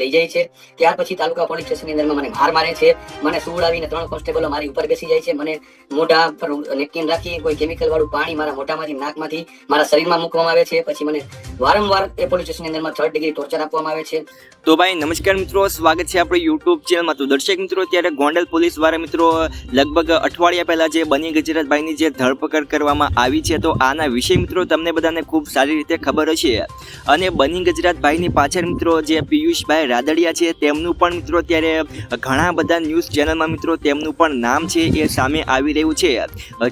લઈ જાય છે. ત્યાર પછી તાલુકા પોલીસ સ્ટેશનની અંદરમાં મને માર મારે છે. મને સુવડાવીને ત્રણ કોન્સ્ટેબલો મારી ઉપર બેસી જાય છે. મને મોઢા પર નેપકિન રાખી કોઈ કેમિકલ વાળું પાણી મારા મોઢામાંથી નાકમાંથી મારા શરીરમાં મૂકવામાં આવે છે. પછી મને વારંવાર એ પોલીસ સ્ટેશનની અંદરમાં થર્ડ ડિગ્રી ટોર્ચર આપવામાં આવે છે. તો ભાઈ, નમસ્કાર મિત્રો, સ્વાગત છે આપણી યુટ્યુબ ચેનલમાં તો દર્શક મિત્રો ત્યારે ગોંડલ પોલીસ દ્વારા મિત્રો, લગભગ અઠવાડિયા પહેલાં જે બની ગજરાતભાઈની જે ધરપકડ કરવામાં આવી છે, તો આના વિશે મિત્રો તમને બધાને ખૂબ સારી રીતે ખબર હશે. અને બની ગજરાતભાઈની પાછળ મિત્રો જે પિયુષભાઈ રાદડિયા છે, તેમનું પણ મિત્રો ત્યારે ઘણા બધા ન્યૂઝ ચેનલમાં મિત્રો તેમનું પણ નામ છે, એ સામે આવી રહ્યું છે.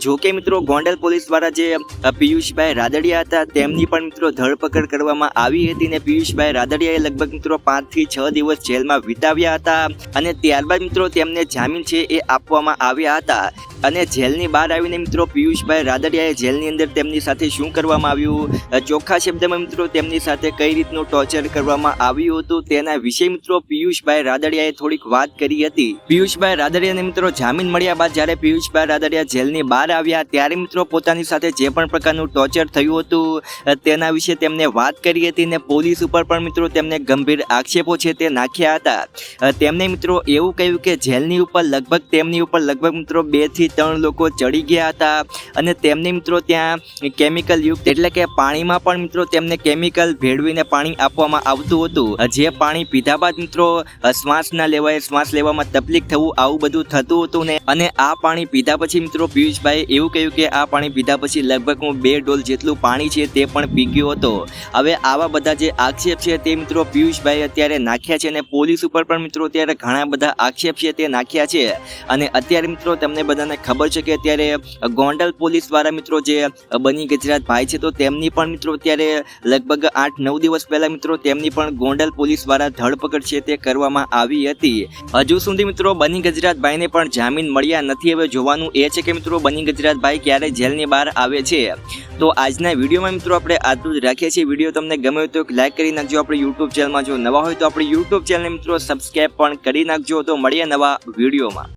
જો કે મિત્રો, ગોંડલ પોલીસ દ્વારા જે પિયુષભાઈ રાદડિયા હતા, તેમની પણ મિત્રો ધરપકડ કરવામાં આવી હતી ને પિયુષભાઈ રાદડિયાએ લગભગ મિત્રો પાંચ થી છ દિવસ જેલમાં વિતાવ્યા હતા. અને ત્યારબાદ મિત્રો તેમને જામીન છે એ આપવામાં આવ્યા હતા. અને જેલની બહાર આવીને મિત્રો પિયુષભાઈ રાદડિયાએ જેલની અંદર તેમની સાથે શું કરવામાં આવ્યું? ચોખ્ખા શબ્દમાં મિત્રો તેમની સાથે કઈ રીતનું ટોર્ચર કરવામાં આવ્યું હતું તેના વિશે મિત્રો પિયુષભાઈ રાદડિયાએ થોડીક વાત કરી હતી. પિયુષભાઈ રાદડિયાને મિત્રો જામીન મળ્યા બાદ જ્યારે પિયુષભાઈ રાદડિયા જેલની બહાર આવ્યા ત્યારે મિત્રો પોતાની સાથે જે પણ પ્રકારનું ટોર્ચર થયું હતું તેના વિશે તેમને વાત કરી હતી ને પોલીસ ઉપર પણ મિત્રો તેમને ગંભીર આક્ષેપો છે તે નાખ્યા હતા. તેમણે મિત્રો એવું કહ્યું કે જેલની ઉપર લગભગ તેમની ઉપર લગભગ મિત્રો બેથી ત્રણ લોકો ચડી ગયા હતા અને તેમને મિત્રો ત્યાં કેમિકલ યુક્ત એટલે કે પાણીમાં પણ મિત્રો તેમને કેમિકલ ભેળવીને પાણી આપવામાં આવતું હતું. જે પાણી પીધા બાદ મિત્રો શ્વાસ ના લેવાય, શ્વાસ લેવામાં તકલીફ થવું, આવું બધું થતું હતું ને. અને આ પાણી પીધા પછી મિત્રો પિયુષભાઈ એવું કહ્યું કે આ પાણી પીધા પછી લગભગ હું બે ડોલ જેટલું પાણી છે તે પણ પી ગયો હતો. હવે આવા બધા જે આક્ષેપ છે તે મિત્રો પિયુષભાઈ અત્યારે નાખ્યા છે અને પોલીસ ઉપર પણ મિત્રો અત્યારે ઘણા બધા આક્ષેપ છે તે નાખ્યા છે. અને અત્યારે મિત્રો તમને બધાને ખબર છે કે અત્યારે ગોંડલ પોલીસ દ્વારા મિત્રો જે બની ગજરાત ભાઈ છે, તો તેમની પણ મિત્રો અત્યારે લગભગ આઠ નવ દિવસ પહેલા મિત્રો તેમની પણ ગોંડલ પોલીસ દ્વારા ધરપકડ છે તે કરવામાં આવી હતી. હજુ સુધી મિત્રો બની ગજરાત ભાઈને પણ જામીન મળ્યા નથી. હવે જોવાનું એ છે કે મિત્રો બની ગજરાત ભાઈ ક્યારે જેલની બહાર આવે છે. તો આજના વિડીયોમાં મિત્રો આપણે આટલું જ રાખીએ છીએ. વીડિયો તમને ગમે તો તો લાઈક કરી નાખજો. આપણે યુટ્યુબ ચેનલમાં જો નવા હોય તો આપણે યુટ્યુબ ચેનલને મિત્રો સબસ્ક્રાઈબ પણ કરી નાખજો. તો મળીએ નવા વિડીયોમાં.